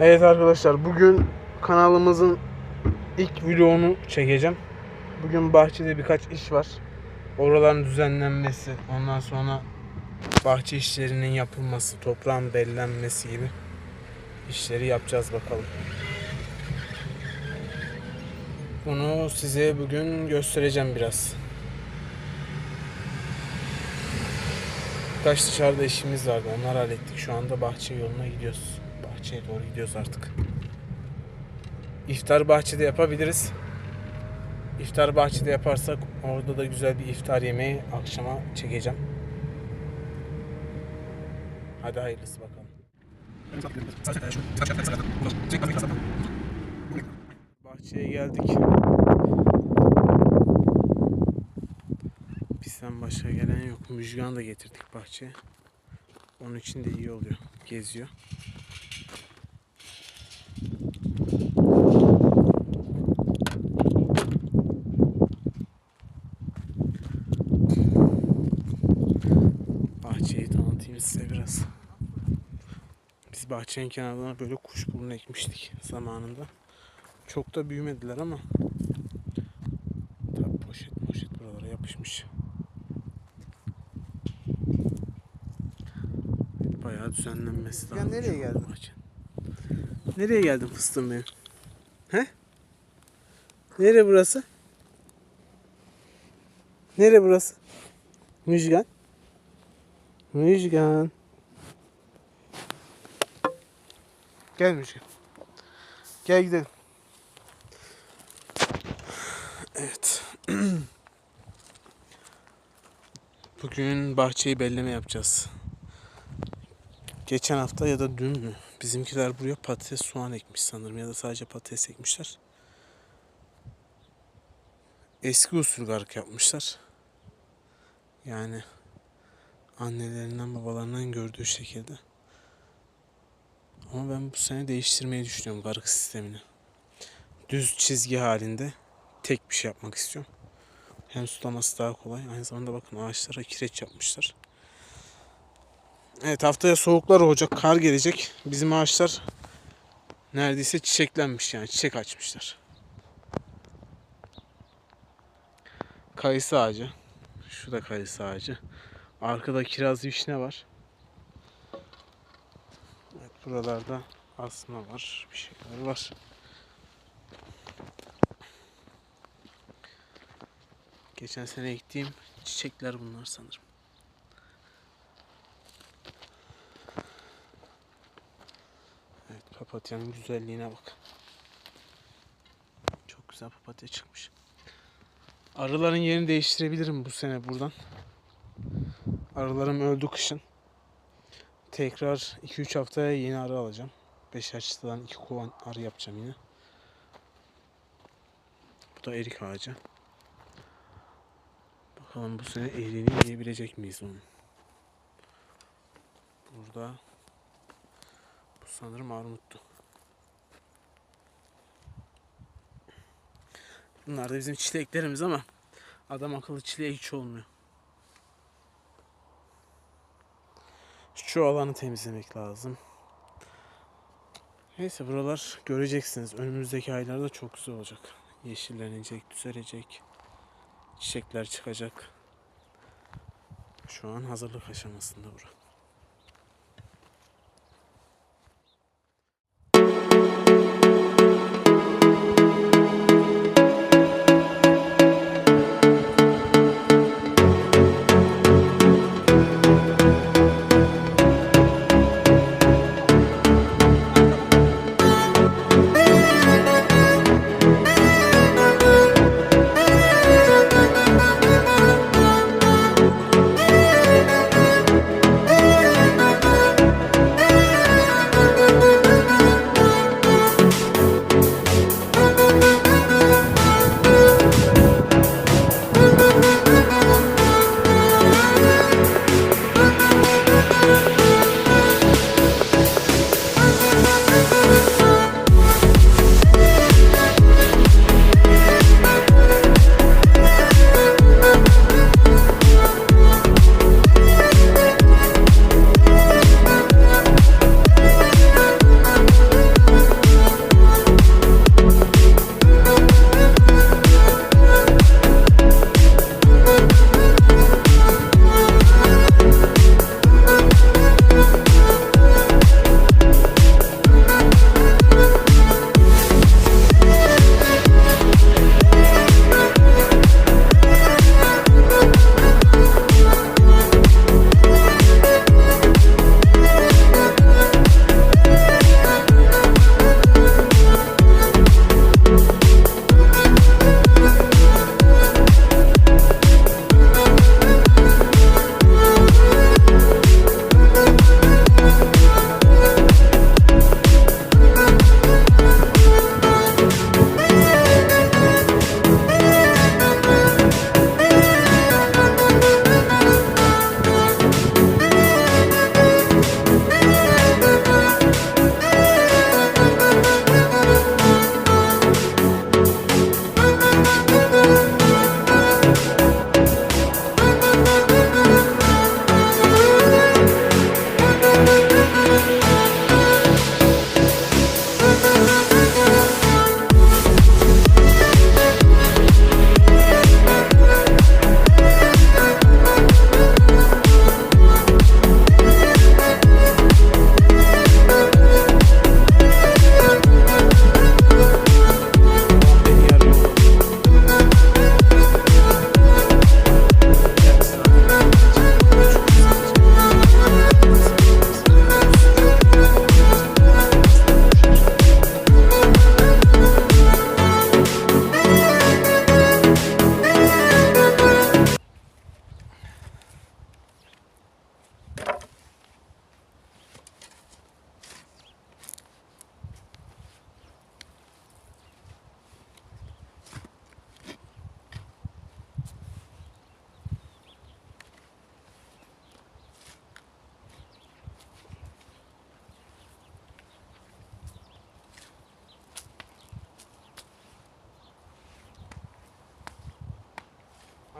Evet arkadaşlar bugün kanalımızın ilk vlogunu çekeceğim. Bugün bahçede birkaç iş var. Oraların düzenlenmesi, ondan sonra bahçe işlerinin yapılması, toprağın bellenmesi gibi işleri yapacağız bakalım. Bunu size bugün göstereceğim biraz. Birkaç dışarıda işimiz vardı. Onları hallettik. Şu anda bahçe yoluna gidiyoruz. Bahçeye doğru gidiyoruz artık. İftar bahçede yapabiliriz. İftar bahçede yaparsak orada da güzel bir iftar yemeği akşama çekeceğim. Hadi hayırlısı bakalım. Bahçeye geldik. Bizden başka gelen yok. Müjgan da getirdik bahçeye. Onun için de iyi oluyor. Geziyor. Bahçeyi tanıtayım size biraz. Biz bahçenin kenarlarına böyle kuşburnu ekmiştik zamanında. Çok da büyümediler ama tabi poşet poşet buralara yapışmış. Bayağı düzenlenmesi Ya lazım. nereye şu geldin? bahçe. Nereye geldin fıstığım benim? He? Nere burası? Nere burası? Müjgan. Müjgan. Gel Müjgan. Gel gidelim. Evet. Bugün bahçeyi belleme yapacağız. Geçen hafta ya da dün mü? Bizimkiler buraya patates soğan ekmiş sanırım ya da sadece patates ekmişler. Eski usul gark yapmışlar. Yani annelerinden babalarından gördüğü şekilde. Ama ben bu sene değiştirmeyi düşünüyorum garık sistemini. Düz çizgi halinde tek bir şey yapmak istiyorum. Hem sulaması daha kolay. Aynı zamanda bakın ağaçlara kireç yapmışlar. Evet haftaya soğuklar olacak, kar gelecek. Bizim ağaçlar neredeyse çiçeklenmiş yani çiçek açmışlar. Kayısı ağacı. Şu da kayısı ağacı. Arkada kiraz vişne var. Buralarda asma var. Bir şeyler var. Geçen sene ektiğim çiçekler bunlar sanırım. Evet papatyanın güzelliğine bak. Çok güzel papatya çıkmış. Arıların yerini değiştirebilirim bu sene buradan. Arılarım öldü kışın. Tekrar 2-3 haftaya yeni arı alacağım. Beşer çıtadan 2 kovan arı yapacağım yine. Bu da erik ağacı. Bakalım bu sene eğrini yiyebilecek miyiz onu? Burada bu sanırım armuttu. Bunlar da bizim çileklerimiz ama adam akıllı çileğe hiç olmuyor. Şu alanı temizlemek lazım. Neyse buralar göreceksiniz. Önümüzdeki aylarda çok güzel olacak. Yeşillenecek, düzelecek. Çiçekler çıkacak. Şu an hazırlık aşamasında bura.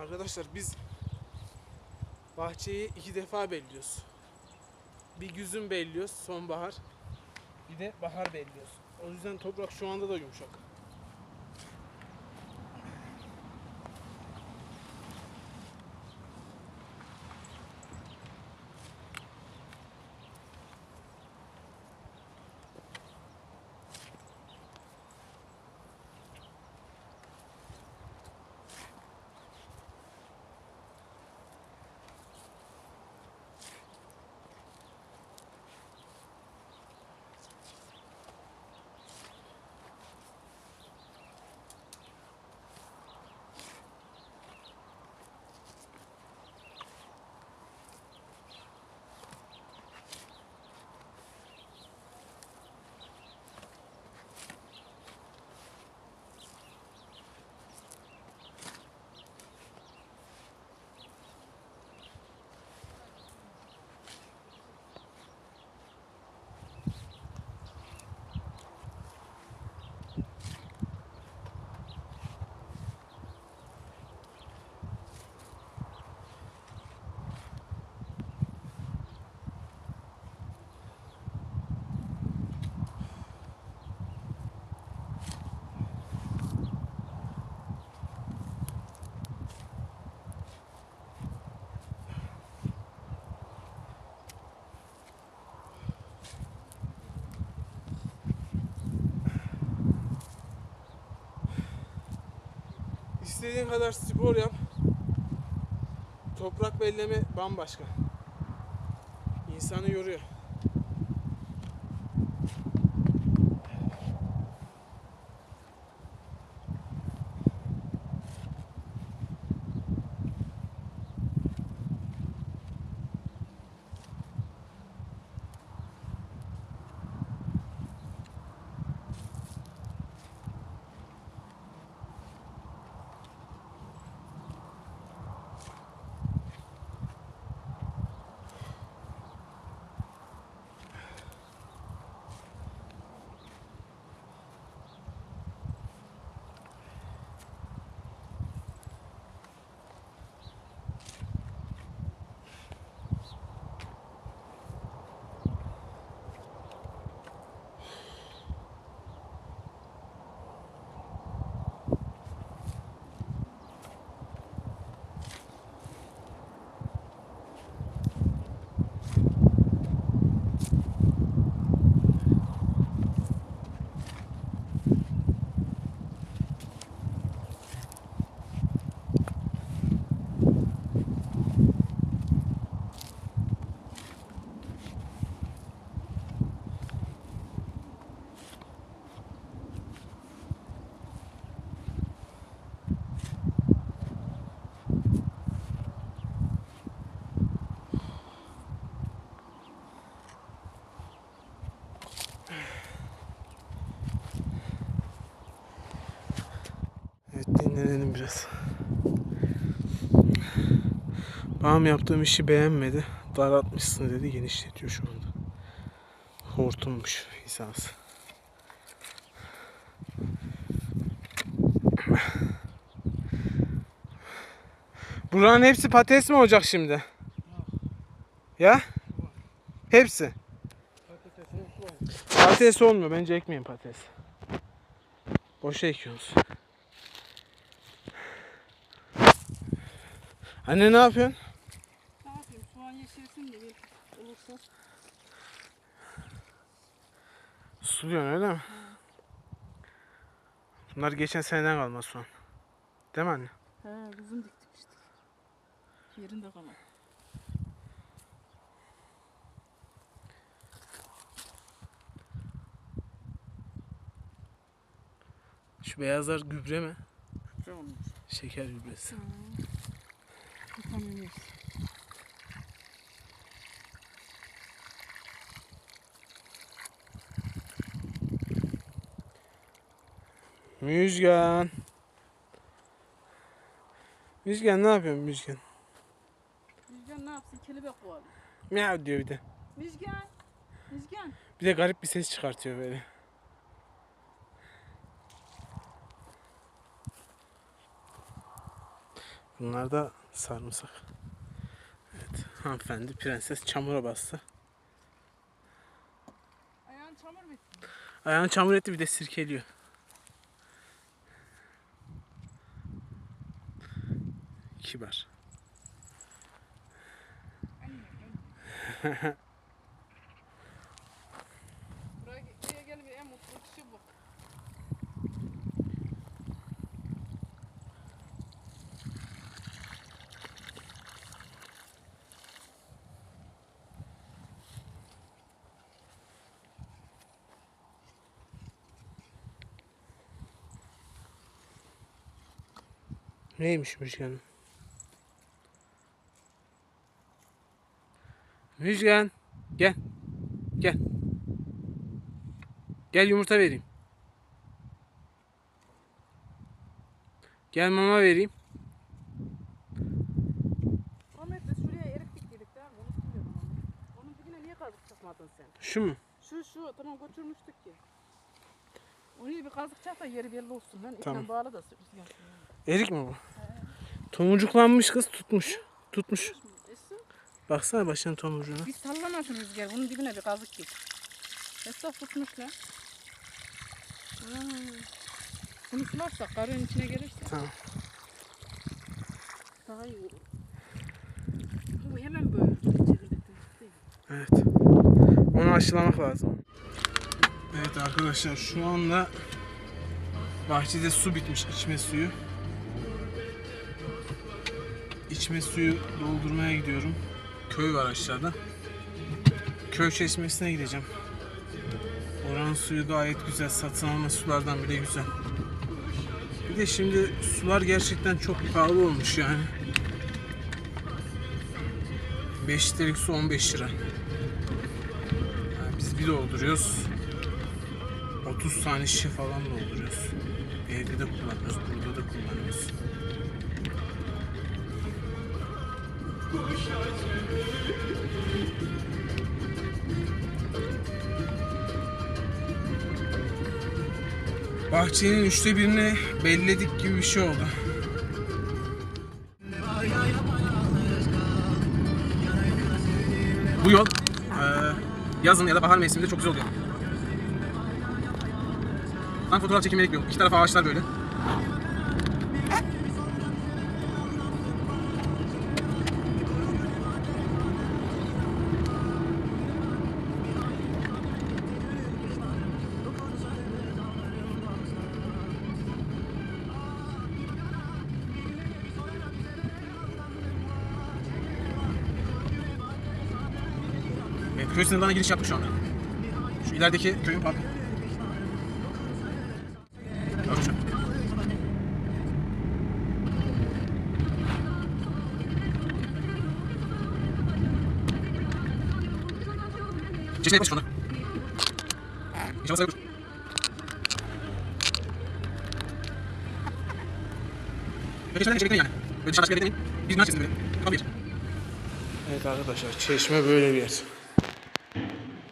Arkadaşlar biz bahçeyi iki defa belliyoruz. Bir güzün belliyoruz sonbahar. Bir de bahar belliyoruz. O yüzden toprak şu anda da yumuşak. İstediğin kadar spor yap. Toprak belleme bambaşka. İnsanı yoruyor. Evet dinlenelim biraz. Babam yaptığım işi beğenmedi. Daraltmışsın dedi genişletiyor şu anda. Hortummuş hizası. Buranın hepsi patates mi olacak şimdi? Ya? Hepsi. Patates olmuyor. Bence ekmeyin patates. Boşa ekiyoruz. Anne ne yapıyorsun? Ne yapayım? Soğan yeşersin de bir olursa. Suluyorsun öyle mi? Bunlar geçen seneden kalma soğan. Değil mi anne? He kızım diktik işte. Yerinde kalan. Şu beyazlar gübre mi? Ne olmuş? Şeker gübresi. Vitaminimiz. Müjgan. Müjgan ne yapıyorsun Müjgan? Müjgan ne yapsın? Kelebek kovalım. Miyav diyor bir de. Müjgan. Müjgan. Bir de garip bir ses çıkartıyor böyle. Bunlar da sarımsak. Evet hanımefendi prenses çamura bastı. Ayağın çamur bitti. Ayağını çamur etti bir de sirkeliyor. Kibar. Buraya, buraya gelip en mutlu kişi bu. Neymiş Müjgan? Müjgan gel. Gel. Gel yumurta vereyim. Gel mama vereyim. Ahmet'le şuraya erik diktik değil mi? Onu bilmiyorum onu. Onun dibine niye kazık çakmadın sen? Şu mu? Şu şu tamam götürmüştük ya. Oraya bir kazık çak da yeri belli olsun. Ben Tamam. ipten bağla da rüzgar. Erik mi bu? Tomurcuklanmış kız tutmuş. Tutmuş. Esin. Baksana başının tomurcuğuna. Bir sallama şu rüzgar. Bunun dibine bir kazık git. Esnaf tutmuş lan. Hmm. Bunu sularsak karın içine gelirse Tamam. daha iyi olur. Bu hemen böyle. Evet. Onu aşılamak lazım. Evet arkadaşlar şu anda bahçede su bitmiş içme suyu. İçme suyu doldurmaya gidiyorum. Köy var aşağıda. Köy çeşmesine gideceğim. Oranın suyu gayet güzel. Satın alma sulardan bile güzel. Bir de şimdi sular gerçekten çok pahalı olmuş yani. 5 litrelik su 15 lira. Yani biz bir dolduruyoruz. 30 tane şişe falan dolduruyoruz. Evde de kullanıyoruz, burada da kullanıyoruz. Bahçenin üçte birini belledik gibi bir şey oldu. Bu yol eee, yazın ya da bahar mevsiminde çok güzel oluyor. Ben fotoğraf çekimi bekliyorum. İki taraf ağaçlar böyle. Köy sınırlarına giriş yaptık şu anda. Şu ilerideki köyün parkı. Şu. Çeşme yapmış şu anda. Hiç havası yok. Böyle şeylerden içeri yani. Böyle dışarı gitmeyin. Bir günah çizdim böyle. Kapan bir. Evet arkadaşlar çeşme böyle bir yer.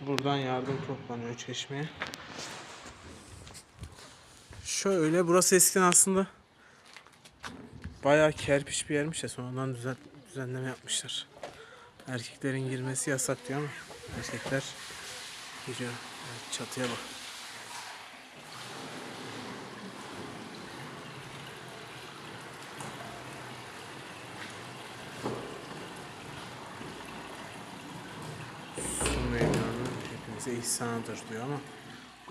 Buradan yardım toplanıyor çeşmeye. Şöyle burası eskiden aslında bayağı kerpiç bir yermiş de sonradan düzen, düzenleme yapmışlar. Erkeklerin girmesi yasak diyor ama erkekler giriyor. Evet, çatıya bak. Su meydanı hepimize ihsanıdır diyor ama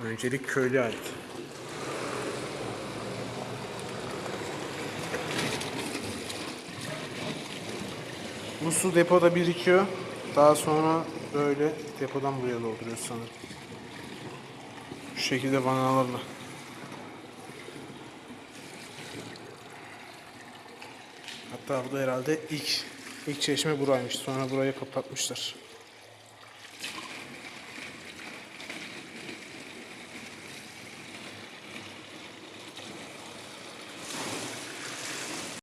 öncelik köylü ait. Bu su depoda birikiyor. Daha sonra böyle depodan buraya dolduruyoruz sanırım. Şu şekilde vanalarla. Hatta bu da herhalde ilk ilk çeşme buraymış. Sonra burayı kapatmışlar.